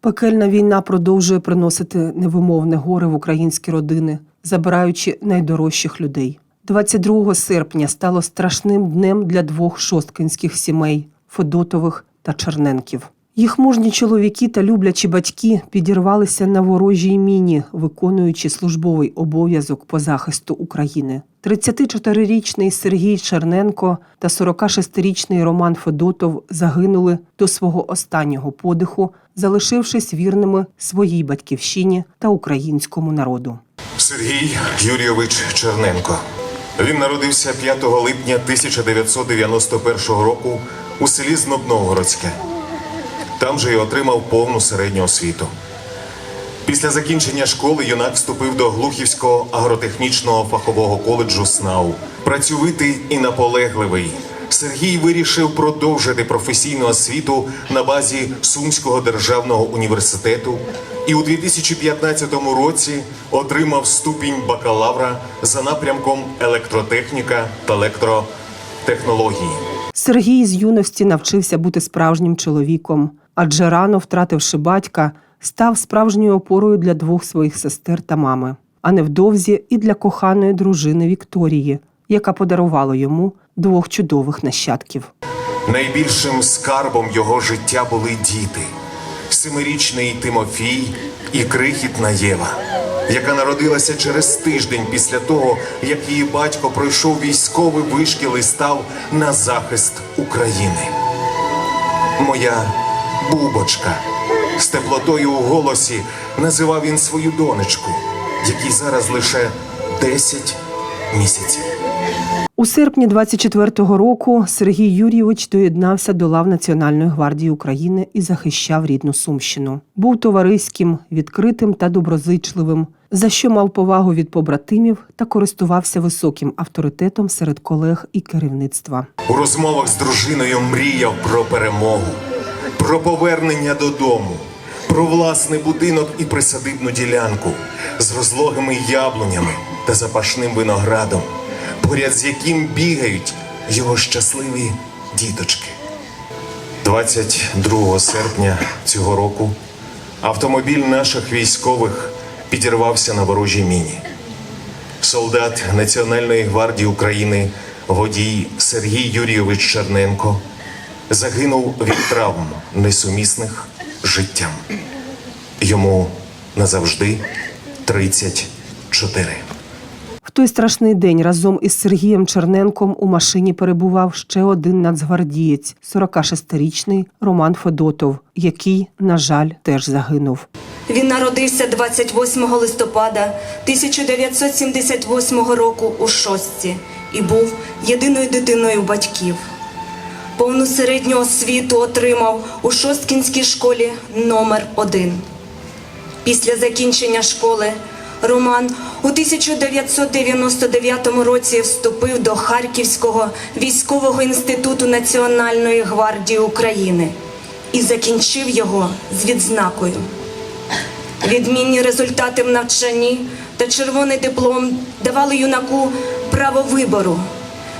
Пекельна війна продовжує приносити невимовне горе в українські родини, забираючи найдорожчих людей. 22 серпня стало страшним днем для двох шосткинських сімей Федотових та Черненків. Їх мужні чоловіки та люблячі батьки підірвалися на ворожій міні, виконуючи службовий обов'язок по захисту України. 34-річний Сергій Черненко та 46-річний Роман Федотов загинули до свого останнього подиху, залишившись вірними своїй батьківщині та українському народу. Сергій Юрійович Черненко. Він народився 5 липня 1991 року у селі Знобновгородське. Там же й отримав повну середню освіту. Після закінчення школи юнак вступив до Глухівського агротехнічного фахового коледжу СНАУ. Працьовитий і наполегливий. Сергій вирішив продовжити професійну освіту на базі Сумського державного університету і у 2015 році отримав ступінь бакалавра за напрямком електротехніка та електротехнології. Сергій з юності навчився бути справжнім чоловіком, адже рано втративши батька, став справжньою опорою для двох своїх сестер та мами, а невдовзі і для коханої дружини Вікторії, яка подарувала йому двох чудових нащадків. Найбільшим скарбом його життя були діти: семирічний Тимофій і крихітна Єва, яка народилася через тиждень після того, як її батько пройшов військовий вишкіл і став на захист України. Моя бубочка з теплотою у голосі називав він свою донечку, якій зараз лише 10 місяців. У серпні 24-го року Сергій Юрійович доєднався до лав Національної гвардії України і захищав рідну Сумщину. Був товариським, відкритим та доброзичливим, за що мав повагу від побратимів та користувався високим авторитетом серед колег і керівництва. У розмовах з дружиною мріяв про перемогу, про повернення додому, про власний будинок і присадибну ділянку з розлогими яблунями та запашним виноградом, поряд з яким бігають його щасливі діточки. 22 серпня цього року автомобіль наших військових підірвався на ворожій міні. Солдат Національної гвардії України, водій Сергій Юрійович Черненко, загинув від травм, несумісних життям. Йому назавжди 34. В той страшний день разом із Сергієм Черненком у машині перебував ще один нацгвардієць, 46-річний Роман Федотов, який, на жаль, теж загинув. Він народився 28 листопада 1978 року у Шостці і був єдиною дитиною батьків. Повну середню освіту отримав у Шосткінській школі номер 1 Після закінчення школи Роман у 1999 році вступив до Харківського військового інституту Національної гвардії України і закінчив його з відзнакою. Відмінні результати в навчанні та червоний диплом давали юнаку право вибору,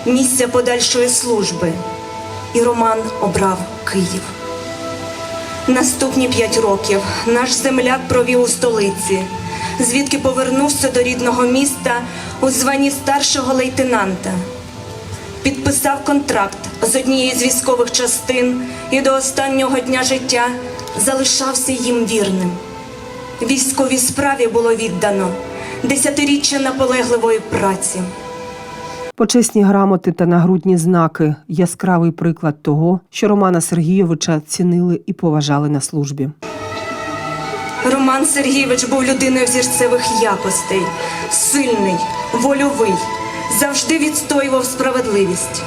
місця подальшої служби. І Роман обрав Київ. Наступні п'ять років наш земляк провів у столиці, звідки повернувся до рідного міста у званні старшого лейтенанта. Підписав контракт з однією з військових частин і до останнього дня життя залишався їм вірним. Військовій справі було віддано десятиріччя наполегливої праці. Почесні грамоти та нагрудні знаки яскравий приклад того, що Романа Сергійовича цінили і поважали на службі. Роман Сергійович був людиною взірцевих якостей, сильний, вольовий, завжди відстоював справедливість.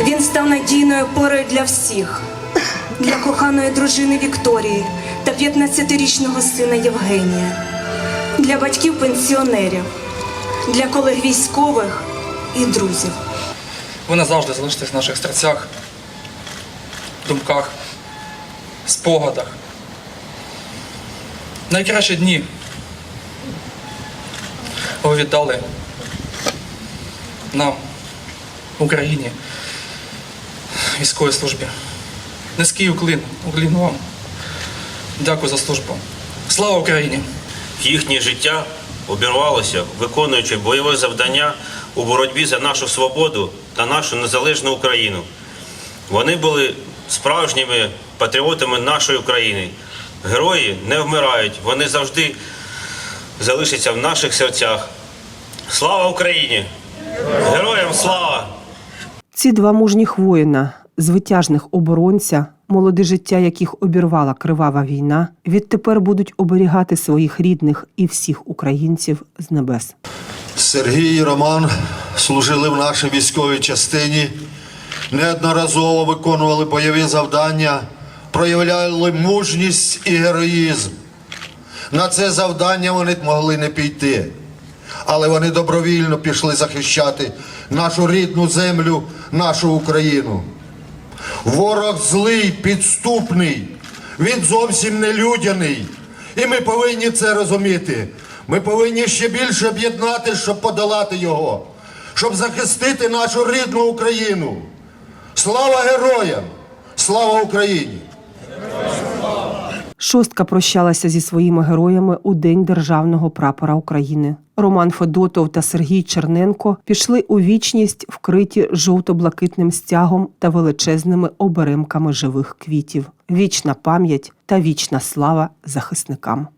Він став надійною опорою для всіх, для коханої дружини Вікторії та 15-річного сина Євгенія, для батьків-пенсіонерів, для колег військових і друзів. Ви назавжди залишитесь в наших серцях, думках, спогадах. Найкращі дні ви віддали нам, Україні, військовій службі. Низький уклін, уклін вам. Дякую за службу. Слава Україні! Їхнє життя обірвалося, виконуючи бойове завдання у боротьбі за нашу свободу та нашу незалежну Україну. Вони були справжніми патріотами нашої України. Герої не вмирають, вони завжди залишаться в наших серцях. Слава Україні! Героям слава! Ці два мужніх воїна, звитяжних оборонця, молоде життя яких обірвала кривава війна, відтепер будуть оберігати своїх рідних і всіх українців з небес. Сергій і Роман служили в нашій військовій частині, неодноразово виконували бойові завдання, проявляли мужність і героїзм. На це завдання вони могли не піти, але вони добровільно пішли захищати нашу рідну землю, нашу Україну. Ворог злий, підступний, він зовсім не людяний. І ми повинні це розуміти. Ми повинні ще більше об'єднати, щоб подолати його, щоб захистити нашу рідну Україну. Слава героям! Слава Україні! Шостка прощалася зі своїми героями у День державного прапора України. Роман Федотов та Сергій Черненко пішли у вічність, вкриті жовто-блакитним стягом та величезними оберемками живих квітів. Вічна пам'ять та вічна слава захисникам.